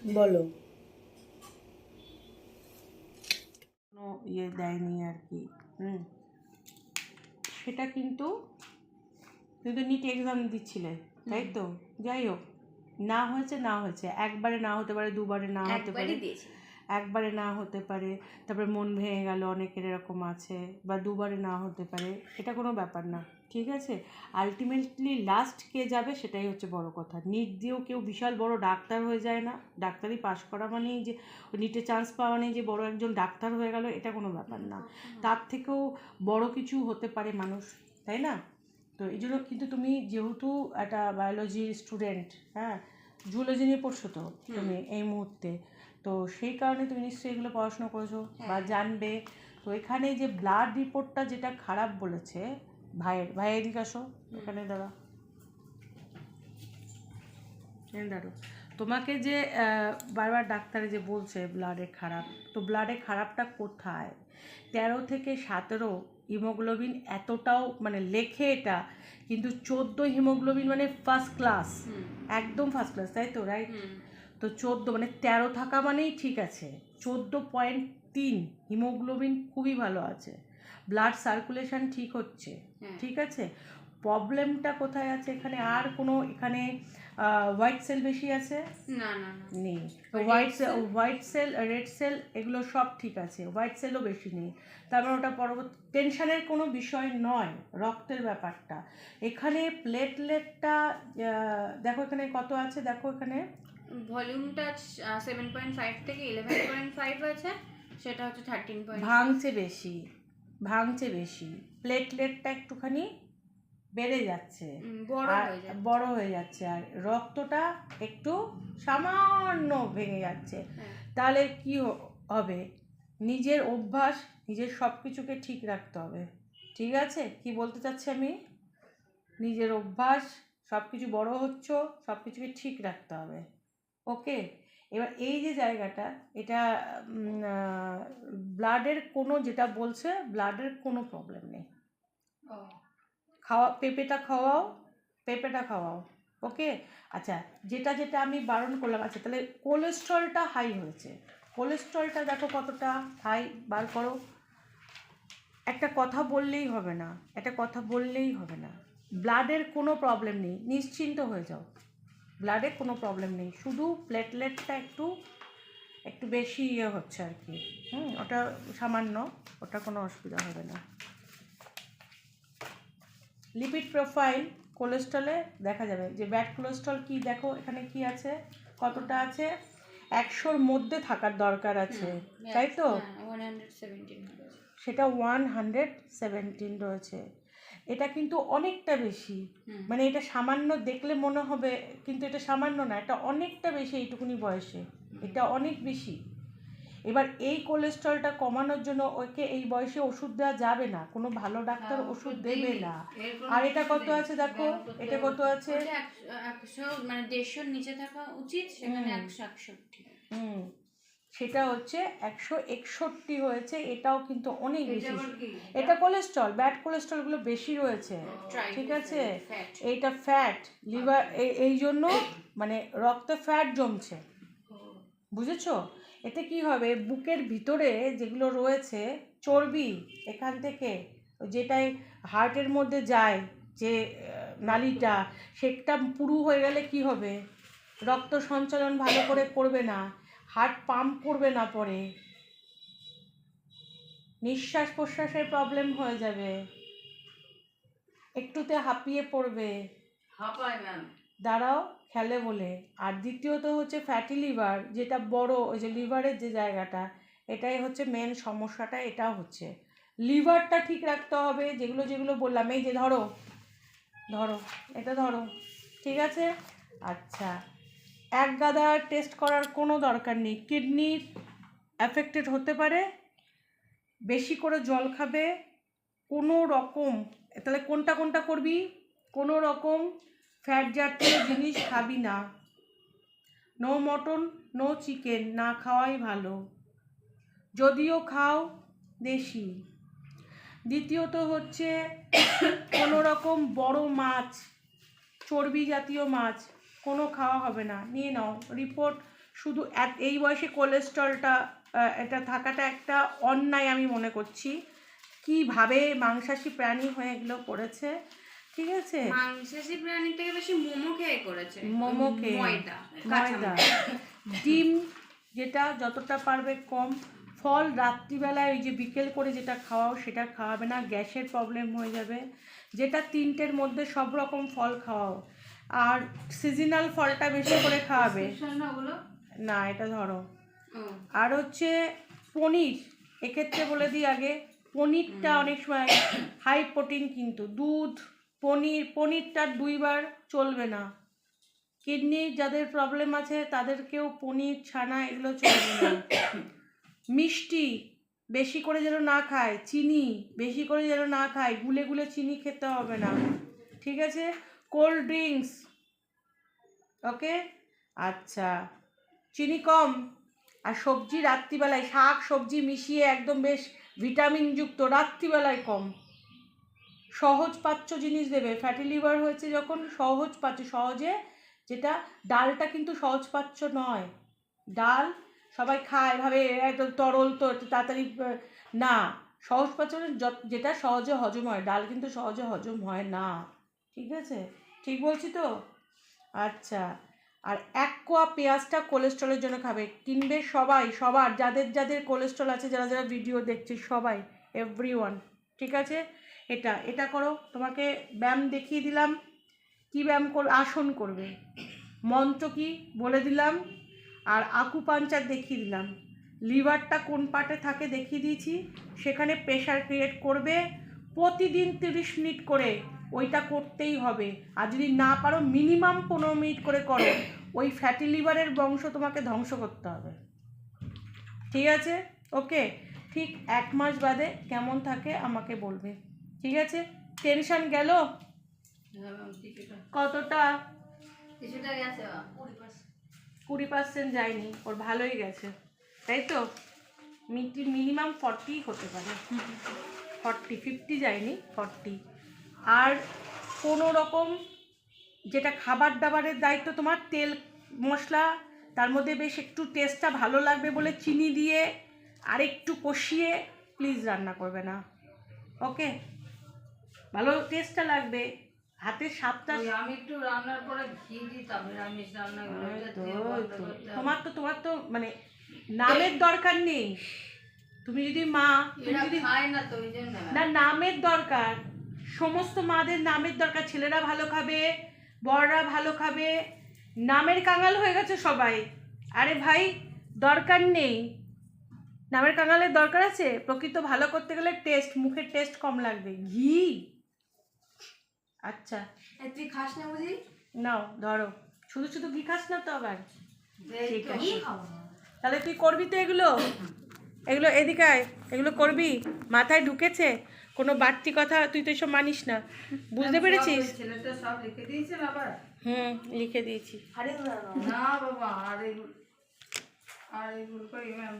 বলো। কোনো ইয়ে দেয়নি আর কি হুম। সেটা কিন্তু তুমি তো নিট এক্সাম দিচ্ছিলে তাই তো? যাই হোক না হয়েছে না হয়েছে। একবারে না হতে পারে দুবারে না হতে পারে। একবারে না হতে পারে তারপরে মন ভেঙে গেল অনেকের এরকম আছে বা দুবারে না হতে পারে এটা কোনো ব্যাপার না। ঠিক আছে? আলটিমেটলি লাস্ট কে যাবে সেটাই হচ্ছে বড় কথা। নিট দিয়েও কেউ বিশাল বড় ডাক্তার হয়ে যায় না। ডাক্তারি পাশ করা মানেই যে নিটে চান্স পাওয়া মানেই যে বড় একজন ডাক্তার হয়ে গেল এটা কোনো ব্যাপার না। তার থেকেও বড় কিছু হতে পারে মানুষ তাই না? তো এই জন্য কিন্তু তুমি যেহেতু একটা বায়োলজির স্টুডেন্ট হ্যাঁ জুলজি নিয়ে পড়ছো তো তুমি এই মুহূর্তে তো সেই কারণে তুমি নিশ্চয়ই এগুলো পড়াশোনা করেছ বা জানবে। তো এখানে যে ব্লাড রিপোর্টটা যেটা খারাপ বলেছে ভাইয়ের ভাই এদিকে আসো এখানে দাঁড়া এখানে দাঁড়ো তোমাকে যে বারবার ডাক্তারে যে বলছে ব্লাডে খারাপ তো ব্লাডে খারাপটা কোথায়? তেরো থেকে সতেরো হিমোগ্লোবিন এতটাও মানে লেখে এটা কিন্তু চোদ্দ হিমোগ্লোবিন মানে ফার্স্ট ক্লাস একদম ফার্স্ট ক্লাস তাই তো রাইট তো চোদ্দ মানে তেরো থাকা মানেই ঠিক আছে চোদ্দ পয়েন্ট তিন হিমোগ্লোবিন খুবই ভালো আছে। ব্লাড সার্কুলেশন ঠিক হচ্ছে হ্যাঁ। ঠিক আছে? প্রবলেমটা কোথায় আছে এখানে? আর কোনো এখানে হোয়াইট সেল বেশি আছে? না না না। নেই। White cell white cell red cell এগুলো সব ঠিক আছে। হোয়াইট সেলও বেশি নেই। তারপর ওটা পরবর্তী টেনশনের কোনো বিষয় নয় রক্তের ব্যাপারটা। এখানে প্লেটলেটটা দেখো এখানে কত আছে? দেখো এখানে। ভলিউমটা সেভেন পয়েন্ট ফাইভ থেকে ইলেভেন পয়েন্ট ফাইভ আছে। সেটা হচ্ছে থার্টিন পয়েন্ট ভাঙছে বেশি। ভাঙছে বেশি। প্লেটলেটটা একটুখানি বেড়ে যাচ্ছে। বড় হয়ে যাচ্ছে। আর রক্তটা একটু সামান্য ভেঙে যাচ্ছে। হ্যাঁ। তাহলে কি হবে? নিজের অভ্যাস নিজের সব কিছুকে ঠিক রাখতে হবে। ঠিক আছে? কি বলতে চাচ্ছি আমি? নিজের অভ্যাস সব কিছু বড় হচ্ছ সব কিছুকে ঠিক রাখতে হবে। ওকে এবার এই যে জায়গাটা এটা ব্লাডের কোনো যেটা বলছে ব্লাডের কোনো প্রবলেম নেই। খাওয়া পেঁপেটা খাওয়াও পেঁপেটা খাওয়াও ওকে আচ্ছা যেটা যেটা আমি বারণ করলাম আচ্ছা তাহলে কোলেস্ট্রলটা হাই হয়েছে। কোলেস্ট্রলটা দেখো কতটা হাই বার করো। একটা কথা বললেই হবে না একটা কথা বললেই হবে না। ব্লাডের কোনো প্রবলেম নেই নিশ্চিন্ত হয়ে যাও। ব্লাডে কোনো প্রবলেম নেই। শুধু প্লেটলেটটা একটু একটু বেশি ইয়ে হচ্ছে আর কি। হুম ওটা সামান্য ওটা কোনো অসুবিধা হবে না। লিপিড প্রোফাইল কোলেস্ট্রলে দেখা যাবে। যে ব্যাড কোলেস্ট্রল কি দেখো এখানে কি আছে কতটা আছে? একশোর মধ্যে থাকার দরকার আছে। তাই তো? হ্যাঁ হান্ড্রেড সেটা ওয়ান হান্ড্রেড সেভেন্টিন রয়েছে। এটা কিন্তু অনেকটা বেশি। মানে এটা সামান্য দেখলে মনে হবে কিন্তু এটা সামান্য না এটা অনেকটা বেশি এইটুকুনি বয়সে। এটা অনেক বেশি। এবার এই কোলেস্ট্রলটা কমানোর জন্য ওকে এই বয়সে ওষুধ দেওয়া যাবে না। কোনো ভালো ডাক্তার হ্যাঁ, ওষুধ দেবে না। আর এটা কত আছে দেখো এটা কত আছে? একশো- মানে দেড়শোর নিচে থাকা উচিত সেখানে। একশো একষট্টি। হুম। সেটা হচ্ছে একশো একষট্টি হয়েছে এটাও কিন্তু অনেক বেশি। এটা কোলেস্ট্রল ব্যাড কোলেস্ট্রলগুলো বেশি রয়েছে ঠিক আছে? এইটা ফ্যাট লিভার এই জন্য মানে রক্তে ফ্যাট জমছে। বুঝেছ? এতে কি হবে? বুকের ভিতরে যেগুলো রয়েছে চর্বি এখান থেকে যেটাই হার্টের মধ্যে যায় যে নালিটা সেটা পুরু হয়ে গেলে কি হবে? রক্ত সঞ্চালন ভালো করে করবে না। হার্ট পাম্প করবে না পরে। নিঃশ্বাস প্রশ্বাসের প্রবলেম হয়ে যাবে। একটুতে হাঁপিয়ে পড়বে। দাঁড়াও খেলে বলে। আর দ্বিতীয়ত হচ্ছে ফ্যাটি লিভার যেটা বড় ওই যে লিভারের যে জায়গাটা এটাই হচ্ছে মেন সমস্যাটা এটাও হচ্ছে। লিভারটা ঠিক রাখতে হবে যেগুলো যেগুলো বললাম এই যে ধরো ধরো এটা ধরো ঠিক আছে? আচ্ছা। এক গাদা টেস্ট করার কোনো দরকার নেই। কিডনির অ্যাফেক্টেড হতে পারে, বেশি করে জল খাবে, কোনো রকম, তাহলে কোনটা কোনটা করবি? কোনো রকম ফ্যাট জাতীয় জিনিস খাবি না। নো মটন নো চিকেন না খাওয়াই ভালো। যদিও খাও, দেশি। দ্বিতীয়ত হচ্ছে, কোনো রকম বড় মাছ, চর্বি জাতীয় মাছ কোনো খাওয়া হবে না। নিয়ে নাও। রিপোর্ট শুধু এই বয়সে কোলেস্ট্রলটা এটা থাকাটা একটা অন্যায় আমি মনে করছি। কীভাবে মাংসাশী প্রাণী হয়ে এগুলো করেছে ঠিক আছে? মাংসাশী প্রাণীর থেকে বেশি মোমো খেয়ে করেছে। মোমো খেয়ে। ময়দা ময়দা। ডিম যেটা যতটা পারবে কম। ফল রাত্রিবেলায় ওই যে বিকেল করে যেটা খাওয়াও সেটা খাওয়াবে না। গ্যাসের প্রবলেম হয়ে যাবে। যেটা তিনটের মধ্যে সব রকম ফল খাওয়াও। আর সিজনাল ফলটা বেশি করে খাওয়াবে। না এটা ধরো। আর হচ্ছে পনির এক্ষেত্রে বলে দিই আগে পনিরটা অনেক সময় হাই প্রোটিন কিন্তু দুধ পনির পনিরটা দুইবার চলবে না। কিডনির যাদের প্রবলেম আছে তাদেরকেও পনির ছানা এগুলো চলবে না। মিষ্টি বেশি করে যেন না খায় চিনি বেশি করে যেন না খায় গুলে গুলে চিনি খেতে হবে না। ঠিক আছে? Cold drinks. ওকে? আচ্ছা। চিনি কম। আর সবজি রাত্রিবেলায়, শাক, সবজি মিশিয়ে একদম বেশ ভিটামিনযুক্ত, রাত্রিবেলায় কম। সহজ পাচ্য জিনিস দেবে। ফ্যাটি লিভার হয়েছে যখন সহজ পাচ্য সহজে যেটা ডালটা কিন্তু সহজ পাচ্য নয়। ডাল সবাই খায়, ভাবে একদম তরল তো তাড়াতাড়ি না। সহজ পাচ্য মানে যেটা সহজে হজম হয়। ডাল কিন্তু সহজে হজম হয় না। ঠিক আছে? ঠিক বলছি তো? আচ্ছা। আর এক কোয়া পেঁয়াজটা কোলেস্ট্রলের জন্য খাবে। কিনবে সবাই, সবার, যাদের যাদের কোলেস্ট্রল আছে, যারা যারা ভিডিও দেখছে, সবাই এভরি ঠিক আছে? এটা এটা করো। তোমাকে ব্যায়াম দেখিয়ে দিলাম। কি ব্যায়াম কর, আসন করবে। মন্ত্র কি? বলে দিলাম। আর আকুপাঞ্চার দেখিয়ে দিলাম। লিভারটা কোন পার্টে থাকে দেখিয়ে দিয়েছি। সেখানে প্রেশার ক্রিয়েট করবে। প্রতিদিন তিরিশ মিনিট করে ওইটা করতেই হবে। আর যদি না পারো মিনিমাম পনেরো মিনিট করে করো। ওই ফ্যাটি লিভারের বংশ তোমাকে ধ্বংস করতে হবে। ঠিক আছে? ওকে ঠিক এক মাস বাদে কেমন থাকে আমাকে বলবে। ঠিক আছে? টেনশন গেল? কতটা? কুড়ি পার্সেন্ট যায়নি। ওর ভালোই গেছে। তাই তো? মিনিমাম ফর্টি হতে পারে। ফর্টি ফিফটি যায়নি ফর্টি আর কোনো রকম যেটা খাবার দাবারের দায়িত্ব তোমার তেল মশলা তার মধ্যে বেশ একটু টেস্টটা ভালো লাগবে বলে চিনি দিয়ে আর একটু কষিয়ে প্লিজ রান্না করবে না। ওকে ভালো টেস্টটা লাগবে। হাতের স্বাদটা আমি একটু রান্নার পরে ঘি দিতাম নিরামিষ রান্না। তোমার তো তোমার তো মানে নামের দরকার নেই। তুমি যদি মা তুমি যদি না নামের দরকার। সমস্ত মাদের নামের দরকার। ছেলেরা ভালো খাবে বড়রা ভালো খাবে। নামের কাঙাল হয়ে গেছে সবাই। আরে ভাই দরকার নেই। নামের কাঙালের দরকার আছে? প্রকৃত ভালো করতে গেলে টেস্ট মুখের টেস্ট কম লাগবে। ঘি। আচ্ছা। তুই খাস না বুঝি? নাও ধরো। শুধু শুধু ঘি খাস না তো আবার। ঠিক আছে। তাহলে তুই করবি তো এগুলো? এগুলো এদিকে এগুলো করবি? মাথায় ঢুকেছে? কোনো বাড়তি কথা তুই তো এসব মানিস না। বুঝতে পেরেছিস? ছেলেটা সব লিখে দিয়েছেন আবার। হুম লিখে দিয়েছি। আরে না বাবা আর আর এগুলো করি ম্যাম।